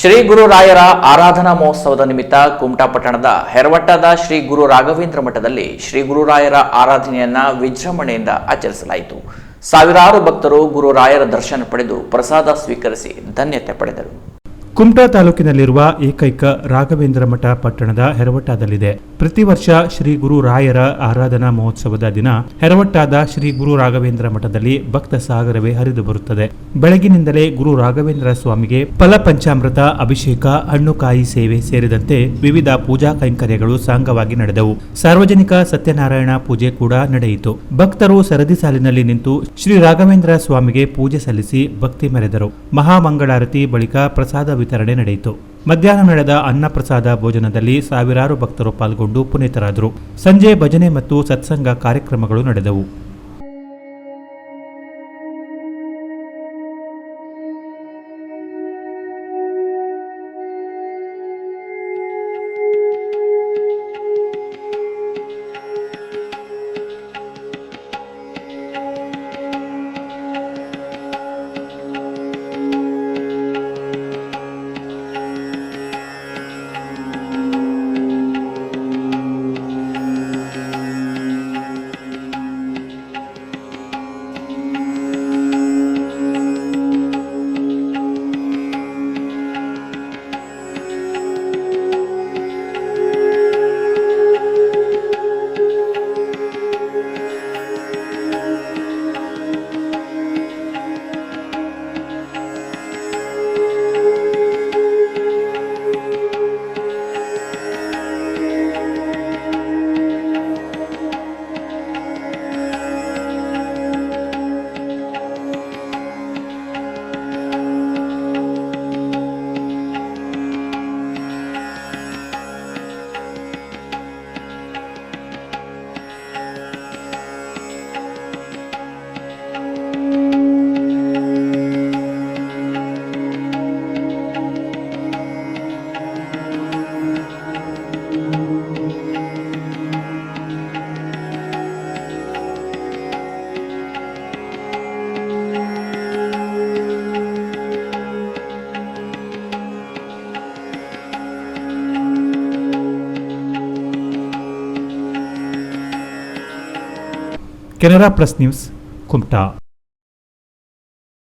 ಶ್ರೀ ಗುರು ರಾಯರ ಆರಾಧನಾ ಮಹೋತ್ಸವದ ನಿಮಿತ್ತ ಕುಮಟಾ ಪಟ್ಟಣದ ಹೆರವಟ್ಟದ ಶ್ರೀ ಗುರು ರಾಘವೇಂದ್ರ ಮಠದಲ್ಲಿ ಶ್ರೀ ಗುರುರಾಯರ ಆರಾಧನೆಯನ್ನ ವಿಜೃಂಭಣೆಯಿಂದ ಆಚರಿಸಲಾಯಿತು. ಸಾವಿರಾರು ಭಕ್ತರು ಗುರುರಾಯರ ದರ್ಶನ ಪಡೆದು ಪ್ರಸಾದ ಸ್ವೀಕರಿಸಿ ಧನ್ಯತೆ ಪಡೆದರು. ಕುಮಟಾ ತಾಲೂಕಿನಲ್ಲಿರುವ ಏಕೈಕ ರಾಘವೇಂದ್ರ ಮಠ ಪಟ್ಟಣದ ಹೆರವಟ್ಟಾದಲ್ಲಿದೆ. ಪ್ರತಿ ವರ್ಷ ಶ್ರೀ ಗುರು ರಾಯರ ಆರಾಧನಾ ಮಹೋತ್ಸವದ ದಿನ ಹೆರವಟ್ಟಾದ ಶ್ರೀ ಗುರು ರಾಘವೇಂದ್ರ ಮಠದಲ್ಲಿ ಭಕ್ತ ಸಾಗರವೇ ಹರಿದು ಬರುತ್ತದೆ. ಬೆಳಗಿನಿಂದಲೇ ಗುರು ರಾಘವೇಂದ್ರ ಸ್ವಾಮಿಗೆ ಫಲ ಪಂಚಾಮೃತ, ಅಭಿಷೇಕ, ಹಣ್ಣು ಕಾಯಿ ಸೇವೆ ಸೇರಿದಂತೆ ವಿವಿಧ ಪೂಜಾ ಕೈಂಕರ್ಯಗಳು ಸಾಂಗವಾಗಿ ನಡೆದವು. ಸಾರ್ವಜನಿಕ ಸತ್ಯನಾರಾಯಣ ಪೂಜೆ ಕೂಡ ನಡೆಯಿತು. ಭಕ್ತರು ಸರದಿ ಸಾಲಿನಲ್ಲಿ ನಿಂತು ಶ್ರೀ ರಾಘವೇಂದ್ರ ಸ್ವಾಮಿಗೆ ಪೂಜೆ ಸಲ್ಲಿಸಿ ಭಕ್ತಿ ಮೆರೆದರು. ಮಹಾಮಂಗಳಾರತಿ ಬಳಿಕ ಪ್ರಸಾದ ವಿತರಣೆ ನಡೆಯಿತು. ಮಧ್ಯಾಹ್ನ ನಡೆದ ಅನ್ನಪ್ರಸಾದ ಭೋಜನದಲ್ಲಿ ಸಾವಿರಾರು ಭಕ್ತರು ಪಾಲ್ಗೊಂಡು ಪುನೀತರಾದರು. ಸಂಜೆ ಭಜನೆ ಮತ್ತು ಸತ್ಸಂಗ ಕಾರ್ಯಕ್ರಮಗಳು ನಡೆದವು. Canara press news Kumta